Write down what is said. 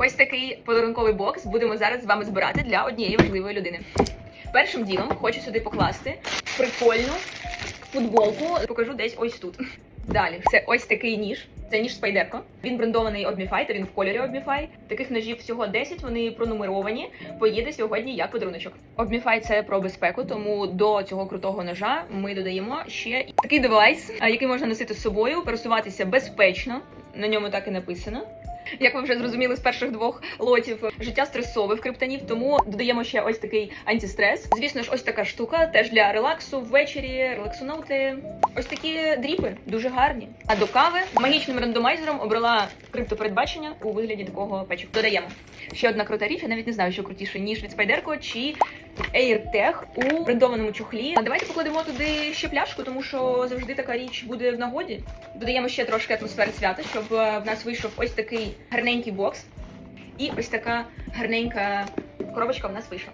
Ось такий подарунковий бокс будемо зараз з вами збирати для однієї важливої людини. Першим ділом хочу сюди покласти прикольну футболку. Покажу десь ось тут. Далі, це ось такий ніж. Це ніж Спайдерко. Він брендований Обміфай, він в кольорі Обміфай. Таких ножів всього 10, вони пронумеровані. Поїде сьогодні як подаруночок. Обміфай це про безпеку, тому до цього крутого ножа ми додаємо ще такий девайс, який можна носити з собою, пересуватися безпечно. На ньому так і написано. Як ви вже зрозуміли з перших двох лотів, життя стресове в криптонів, тому додаємо ще ось такий антистрес. Звісно ж, ось така штука теж для релаксу ввечері, релаксунути. Ось такі дріпи дуже гарні. А до кави магічним рандомайзером обрала криптопередбачення у вигляді такого печива. Додаємо ще одна крута річ. Я навіть не знаю, що крутіше ніж від Спайдерко чи AirTag у брендованому чохлі. Давайте покладемо туди ще пляшку, тому що завжди така річ буде в нагоді. Додаємо ще трошки атмосфери свята, щоб е, в нас вийшов ось такий гарненький бокс. І ось така гарненька коробочка в нас вийшла.